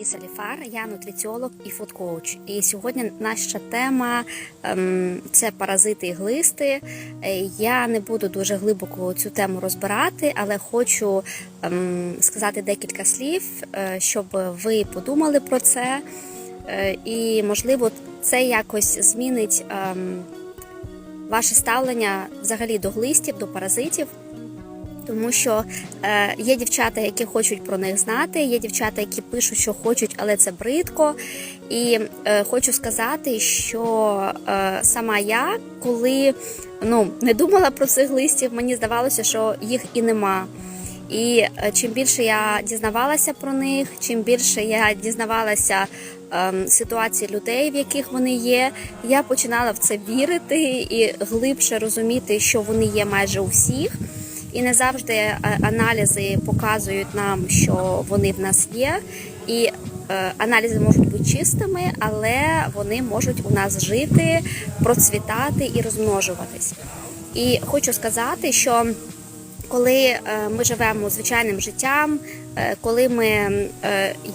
Ліса Ліфар, я нутриціолог і фудкоуч. І сьогодні наша тема ем, це паразити і глисти. Е, Я не буду дуже глибоко цю тему розбирати, але хочу ем, сказати декілька слів, е, щоб ви подумали про це. Е, І, можливо, це якось змінить ем, ваше ставлення взагалі до глистів, до паразитів. Тому що е, є дівчата, які хочуть про них знати, є дівчата, які пишуть, що хочуть, але це бридко. І е, хочу сказати, що е, сама я, коли ну, не думала про цих листів, мені здавалося, що їх і нема. І е, чим більше я дізнавалася про них, чим більше я дізнавалася ем, ситуації людей, в яких вони є, я починала в це вірити і глибше розуміти, що вони є майже у всіх. І не завжди е, аналізи показують нам, що вони в нас є. І е, аналізи можуть бути чистими, але вони можуть у нас жити, процвітати і розмножуватись. І хочу сказати, що коли е, ми живемо звичайним життям, коли ми е,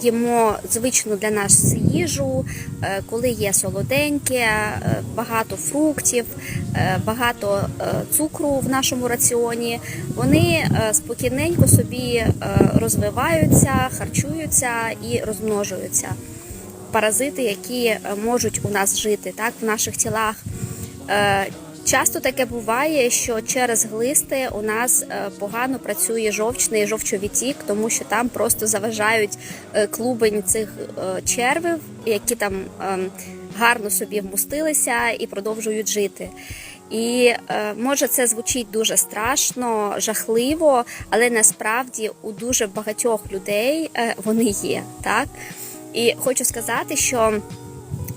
їмо звичну для нас їжу, е, коли є солоденьке, е, багато фруктів, е, багато е, цукру в нашому раціоні, вони е, спокійненько собі е, розвиваються, харчуються і розмножуються. Паразити, які е, можуть у нас жити так в наших тілах. Часто таке буває, що через глисти у нас е, погано працює жовчний жовчовідтік, тому що там просто заважають е, клубень цих е, червів, які там ем, гарно собі вмостилися і продовжують жити. І може це звучить дуже страшно, жахливо, але насправді у дуже багатьох людей вони є. Так? І хочу сказати, що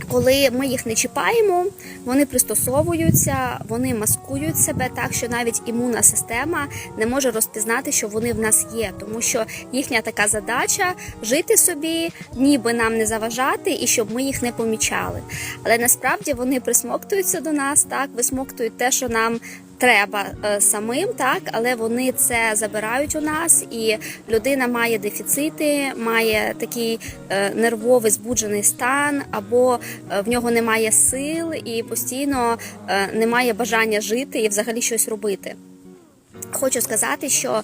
коли ми їх не чіпаємо, вони пристосовуються, вони маскують себе так, що навіть імунна система не може розпізнати, що вони в нас є, тому що їхня така задача жити собі, ніби нам не заважати, і щоб ми їх не помічали. Але насправді вони присмоктуються до нас, так висмоктують те, що нам. Треба е, самим, так, але вони це забирають у нас, і людина має дефіцити, має такий е, нервовий збуджений стан, або е, в нього немає сил і постійно немає бажання жити і взагалі щось робити. Хочу сказати, що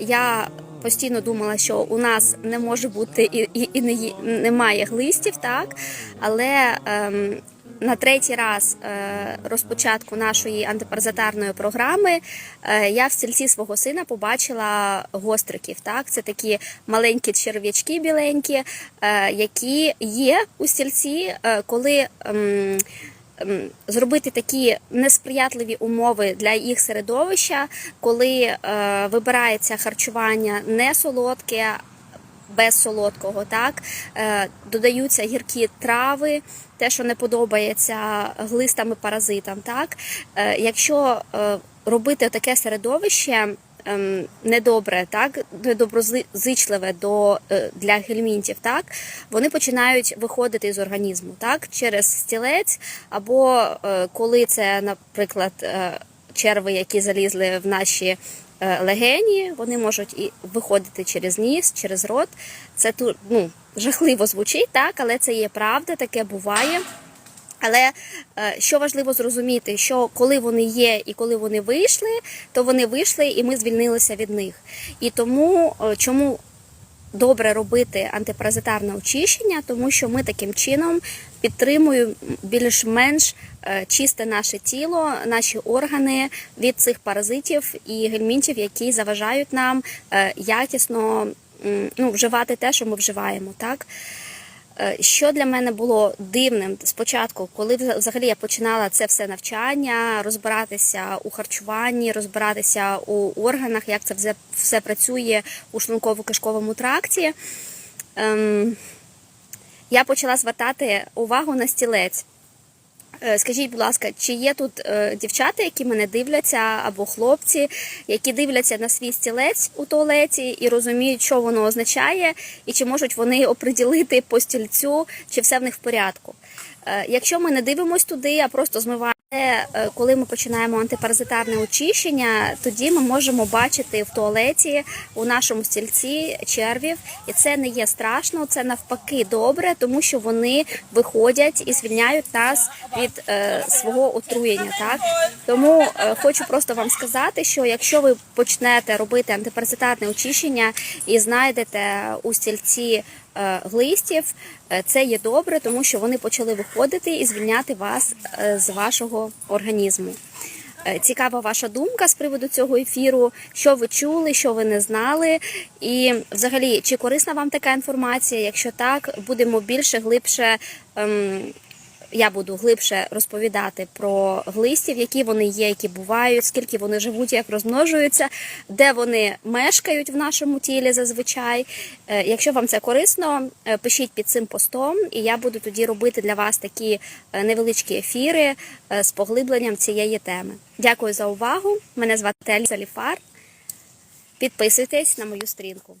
я постійно думала, що у нас не може бути і, і, і не немає глистів, так але. ем, на третій раз е, розпочатку нашої антипаразитарної програми е, я в стільці свого сина побачила гостриків. Так, це такі маленькі черв'ячки біленькі, е, які є у стільці, коли. Ем, Зробити такі несприятливі умови для їх середовища, коли е, вибирається харчування не солодке, без солодкого, так е, додаються гіркі трави, те, що не подобається глистам і паразитам. Так, е, якщо робити таке середовище. Ем, Недобре, так недоброзичливе до е, для гельмінтів, так вони починають виходити з організму, так через стілець, або е, коли це, наприклад, е, черви, які залізли в наші легені, вони можуть і виходити через ніс, через рот. Це ну, жахливо звучить, так, але це є правда, таке буває. Але е, що важливо зрозуміти, що коли вони є і коли вони вийшли, то вони вийшли і ми звільнилися від них. І тому е, чому добре робити антипаразитарне очищення, тому що ми таким чином підтримуємо більш-менш е, чисте наше тіло, наші органи від цих паразитів і гельмінтів, які заважають нам якісно ну, вживати те, що ми вживаємо. Так? Е, Що для мене було дивним спочатку, коли взагалі я починала це все навчання, розбиратися у харчуванні, розбиратися у органах, як це все, працює у шлунково-кишковому тракті, ем, я почала звертати увагу на стілець. Е, Скажіть, будь ласка, чи є тут е, дівчата, які мене дивляться, або хлопці, які дивляться на свій стілець у туалеті і розуміють, що воно означає, і чи можуть вони оприділити по стільцю, чи все в них в порядку? Е, Якщо ми не дивимось туди, а просто змиваємо, е, коли ми починаємо антипаразитарне очищення, тоді ми можемо бачити в туалеті у нашому стільці червів, і це не є страшно, це навпаки добре, тому що вони виходять і звільняють нас від е, свого отруєння. Так тому е, хочу просто вам сказати, що якщо ви почнете робити антипаразитарне очищення і знайдете у стільці е, глистів, е, це є добре, тому що вони почали виходити і звільняти вас е, з вашого організму. Е, Цікава ваша думка з приводу цього ефіру. Що ви чули, що ви не знали, і взагалі, чи корисна вам така інформація? Якщо так, будемо більше глибше. Ем, я буду глибше розповідати про глистів, які вони є, які бувають, скільки вони живуть, як розмножуються, де вони мешкають в нашому тілі зазвичай. Е, Якщо вам це корисно, е, пишіть під цим постом, і я буду тоді робити для вас такі е, невеличкі ефіри з поглибленням цієї теми. Дякую за увагу. Мене звати Ельза Ліфар. Підписуйтесь на мою сторінку.